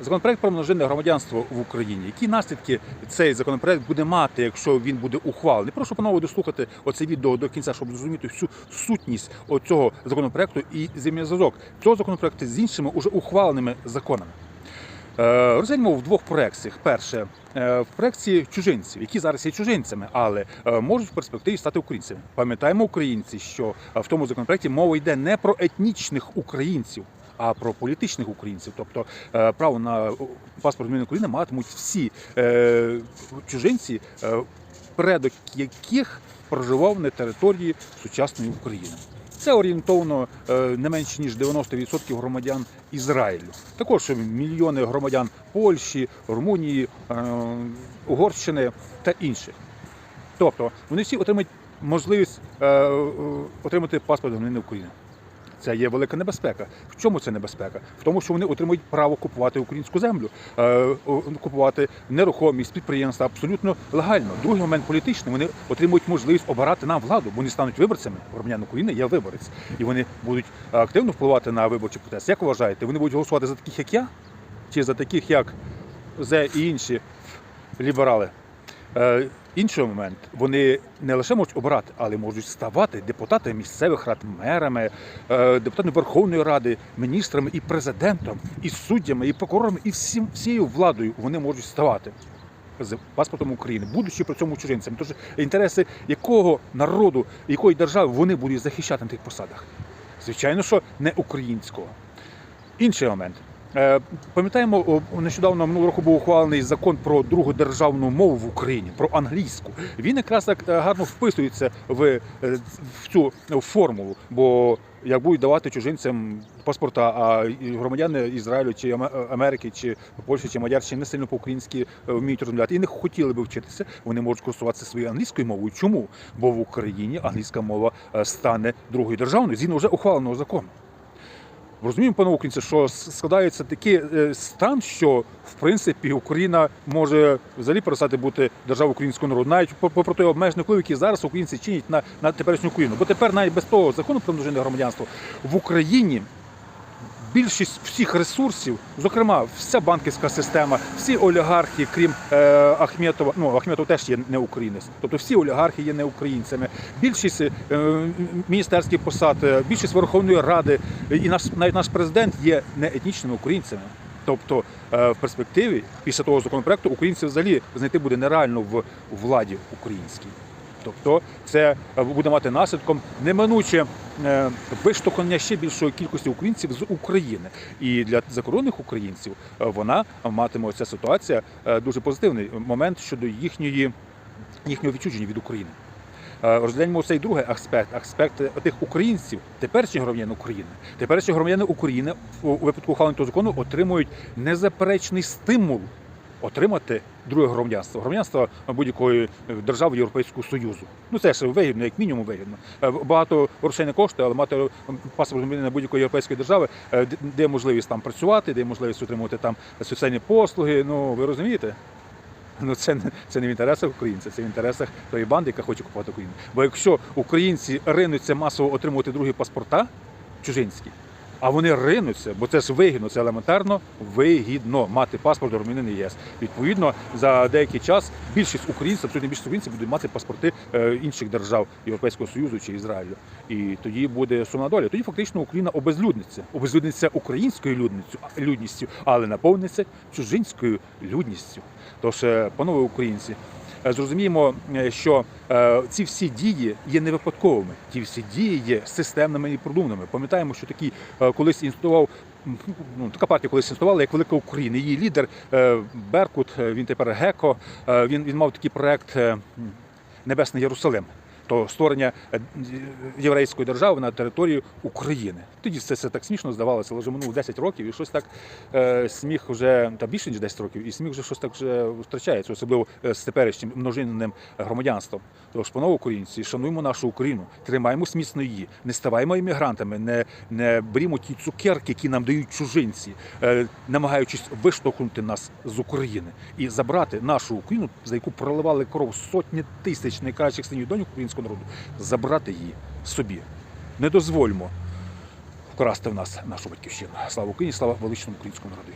Законопроект про множинне громадянство в Україні. Які наслідки цей законопроект буде мати, якщо він буде ухвалений? Прошу панове дослухати оце відео до кінця, щоб зрозуміти всю сутність цього законопроекту і взаємозв'язок цього законопроекту з іншими уже ухваленими законами. Е, Розглянемо в двох проекціях. Перше е, в проекції чужинців, які зараз є чужинцями, але е, можуть в перспективі стати українцями. Пам'ятаємо українці, що в тому законопроекті мова йде не про етнічних українців. А про політичних українців, тобто е, право на паспорт зміни України матимуть всі е, чужинці, е, предок яких проживав на території сучасної України. Це орієнтовно е, не менше ніж 90% громадян Ізраїлю. Також мільйони громадян Польщі, Румунії, е, Угорщини та інших. Тобто вони всі отримають можливість е, е, отримати паспорт громадянина України. Це є велика небезпека. В чому це небезпека? В тому, що вони отримують право купувати українську землю, е, купувати нерухомість, підприємства абсолютно легально. Другий момент політичний. Вони отримують можливість обирати нам владу, бо вони стануть виборцями. Громадян України є виборець, і вони будуть активно впливати на виборчий процес. Як вважаєте, вони будуть голосувати за таких, як я, чи за таких, як Зе і інші ліберали? Інший момент, вони не лише можуть обирати, але можуть ставати депутатами місцевих рад, мерами, е, депутатами Верховної Ради, міністрами і президентом, і суддями, і прокурорами, і всім всією владою вони можуть ставати з паспортом України, будучи при цьому чужинцями. Тож інтереси якого народу, якої держави вони будуть захищати на тих посадах? Звичайно, що не українського. Інший момент. Е, Пам'ятаємо, нещодавно минулого року був ухвалений закон про другу державну мову в Україні, про англійську. Він якраз так е, гарно вписується в, е, в цю формулу. Бо як будуть давати чужинцям паспорта, а громадяни Ізраїлю чи Аме- Америки, чи Польщі, чи Мадярщини не сильно по-українськи вміють розмовляти і не хотіли би вчитися, вони можуть користуватися своєю англійською мовою. Чому? Бо в Україні англійська мова стане другою державною згідно вже ухваленого закону. Розуміємо, пане українці, що складається такий е, стан, що в принципі Україна може взагалі перестати бути державою українського народу, навіть по- попри той обмежений вплив, який зараз українці чинять на, на теперішню Україну. Бо тепер навіть без того закону про множинне громадянство в Україні більшість всіх ресурсів, зокрема, вся банківська система, всі олігархи, крім е, Ахметова, ну Ахметов теж є не українець, тобто всі олігархи є не українцями. Більшість е, міністерських посад, більшість Верховної Ради і наш навіть наш президент є не етнічними українцями. Тобто е, в перспективі після того законопроекту українців взагалі знайти буде нереально в владі українській. Тобто це е, буде мати наслідком неминуче е, виштовхнення ще більшої кількості українців з України. І для закордонних українців е, вона матиме ця ситуація дуже позитивний момент щодо їхньої їхнього відчудження від України. Розгляньмо цей другий аспект, аспект тих українців, теперішніх громадян України. Теперішні громадяни України у випадку ухвалення того закону отримують незаперечний стимул отримати друге громадянство, громадянство будь-якої держави Європейського Союзу. Ну це ж вигідно, як мінімум вигідно. Е, Багато грошей не коштує, але мати паспорт громадянина будь-якої європейської держави, е, де можливість там працювати, де можливість отримувати там соціальні послуги. Ну ви розумієте? Ну це не це не в інтересах українця, це в інтересах тої банди, яка хоче купувати Україну. Бо якщо українці ринуться масово отримувати другі паспорта чужинські, а вони ринуться, бо це ж вигідно, це елементарно вигідно мати паспорт громадянина ЄС. Відповідно, за деякий час більшість українців, абсолютно більшість українців будуть мати паспорти е, інших держав Європейського Союзу чи Ізраїлю. І тоді буде сумна доля. Тоді фактично Україна обезлюдниться. Обезлюдниться українською людністю, але наповниться чужинською людністю. Тож, е, панове українці, зрозуміємо, е, що е, ці всі дії є не випадковими. Ті всі дії є системними і продуманими. Пам'ятаємо, що такий е, колись інститував. Ну, така партія колись існувала, як Велика Україна. Її лідер е, Беркут, е, він тепер Геко. е, Він, він мав такий проект е, Небесний Єрусалим. То створення е, єврейської держави на території України. Тоді це, це так смішно здавалося, але вже минуло 10 років, і щось так е, сміх вже та більше ніж 10 років, і сміх вже щось так вже втрачається, особливо е, з теперішнім множинним громадянством. Тож, панове українці, шануємо нашу Україну, тримаємо міцно її, не ставаймо іммігрантами, не, не берімо ті цукерки, які нам дають чужинці, е, намагаючись виштовхнути нас з України і забрати нашу Україну, за яку проливали кров сотні тисяч найкращих синів доньок українського народу, забрати її собі. Не дозвольмо вкрасти в нас нашу батьківщину. Слава Україні, слава величному українському народу.